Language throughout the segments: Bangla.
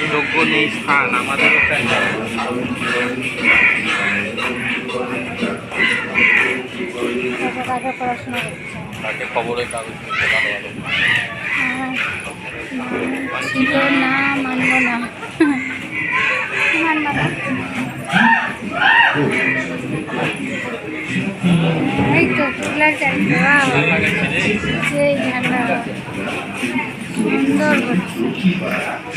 থাকার যোগ্য নেই স্থান আগে তাকে খবরের কাগজ ছিল না মানবো না মানবো না এই তো কুলার চালিয়ে সেই ঠান্ডা। সুন্দর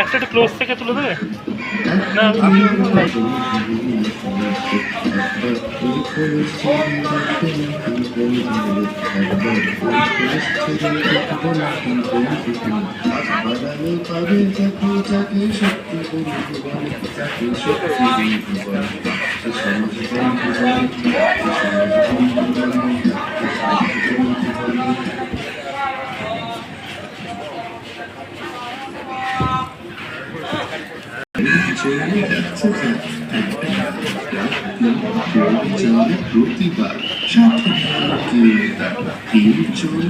একটা একটু ক্লোজ থেকে তুলে দেবে না পাবে Roti Bar, Chat Roti Bar, Pin Chori.